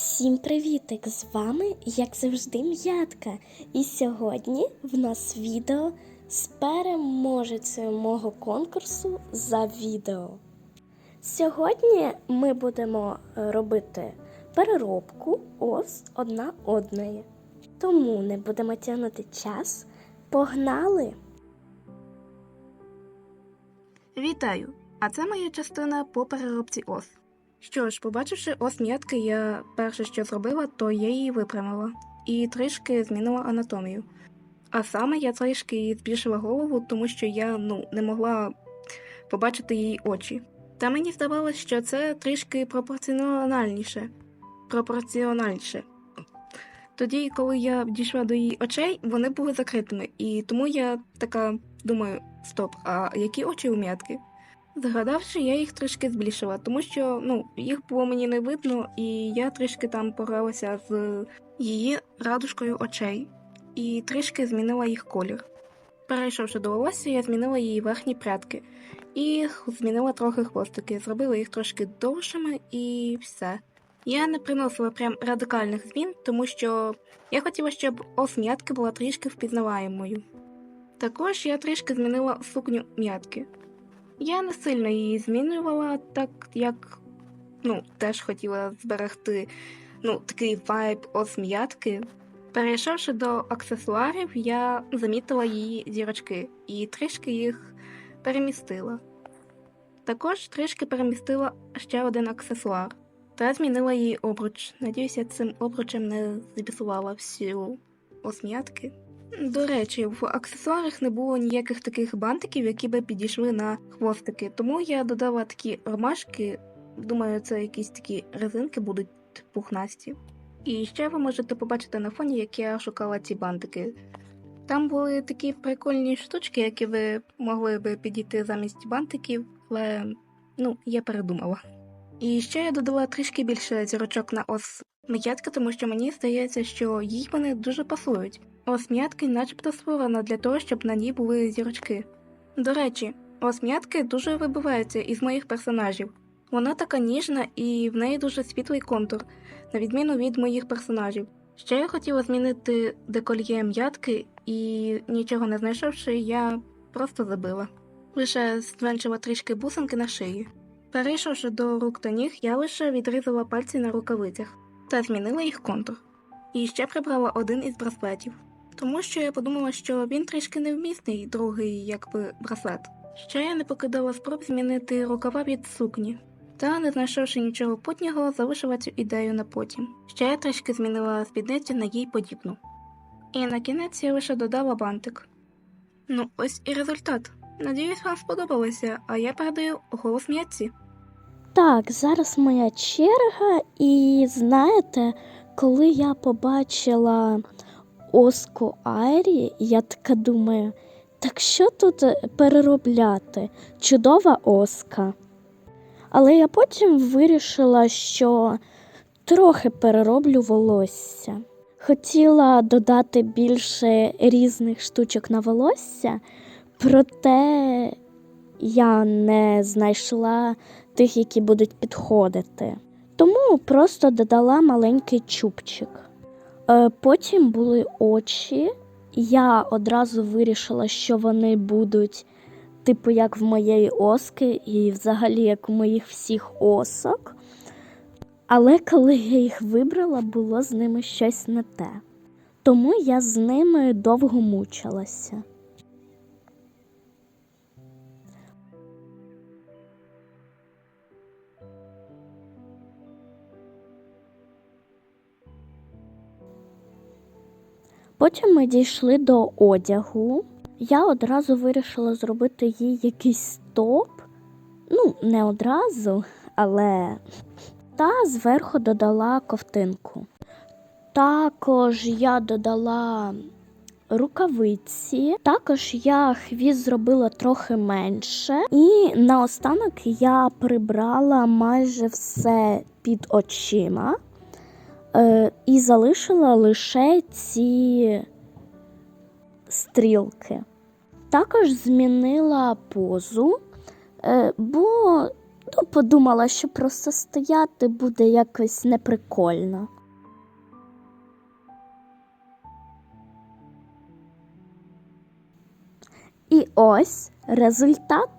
Всім привітик! З вами, як завжди, м'ятка. І сьогодні в нас відео з переможецею мого конкурсу за відео. Сьогодні ми будемо е, робити переробку ось одна одної. Тому не будемо тягнути час. Погнали! Вітаю! А це моя частина по переробці ос. Що ж, побачивши ос м'ятки, я перше, що зробила, то я її випрямила і трішки змінила анатомію. А саме я трішки збільшила голову, тому що я ну, не могла побачити її очі. Та мені здавалося, що це трішки пропорціональніше. Пропорціональніше. Тоді, коли я дійшла до її очей, вони були закритими, і тому я така думаю: стоп, а які очі у м'ятки? Згадавши, я їх трішки збільшила, тому що ну, їх було мені не видно, і я трішки там погралася з її радужкою очей і трішки змінила їх колір. Перейшовши до волосся, я змінила її верхні прядки і змінила трохи хвостики, зробила їх трошки довшими і все. Я не приносила прям радикальних змін, тому що я хотіла, щоб ос м'ятки була трішки впізнаваємою. Також я трішки змінила сукню м'ятки. Я не сильно її змінювала, так як ну, теж хотіла зберегти ну, такий вайб ос м'ятки. Перейшовши до аксесуарів, я замітила її зірочки і трішки їх перемістила. Також трішки перемістила ще один аксесуар та змінила її обруч. Надіюся, цим обручем не збісувала всю осм'ятки. До речі, в аксесуарах не було ніяких таких бантиків, які би підійшли на хвостики, тому я додала такі ромашки. Думаю, це якісь такі резинки будуть пухнасті. І ще ви можете побачити на фоні, як я шукала ці бантики. Там були такі прикольні штучки, які ви могли би підійти замість бантиків, але ну, я передумала. І ще я додала трішки більше зірочок на ос м'ятки, тому що мені здається, що їй вони дуже пасують. Ос м'ятки начебто створена для того, щоб на ній були зірочки. До речі, ос м'ятки дуже вибивається із моїх персонажів. Вона така ніжна і в неї дуже світлий контур, на відміну від моїх персонажів. Ще я хотіла змінити декольє м'ятки, і нічого не знайшовши, я просто забила. Лише зменшила трішки бусинки на шиї. Перейшовши до рук та ніг, я лише відрізала пальці на рукавицях та змінила їх контур. І ще прибрала один із браслетів, тому що я подумала, що він трішки невмісний, другий, якби браслет. Ще я не покидала спроб змінити рукава від сукні, та, не знайшовши нічого путнього, залишила цю ідею на потім. Ще я трішки змінила спідницю на їй подібну. І на кінець я лише додала бантик. Ну, ось і результат. Надіюсь, вам сподобалося, а я передаю голос м'ятці. Так, зараз моя черга, і знаєте, коли я побачила Оску Айрі, я така думаю, так що тут переробляти? Чудова Оска. Але я потім вирішила, що трохи перероблю волосся. Хотіла додати більше різних штучок на волосся, проте я не знайшла тих, які будуть підходити. Тому просто додала маленький чубчик. Е, Потім були очі. Я одразу вирішила, що вони будуть, типу, як в моєї оски, і взагалі як у моїх всіх осок. Але коли я їх вибрала, було з ними щось не те. Тому я з ними довго мучилася. Потім ми дійшли до одягу. Я одразу вирішила зробити їй якийсь топ. Ну, не одразу, але та зверху додала ковтинку. Також я додала рукавиці, також я хвіст зробила трохи менше, і наостанок я прибрала майже все під очима е, і залишила лише ці стрілки. Також змінила позу, е, бо Ну, подумала, що просто стояти буде якось неприкольно. І ось результат.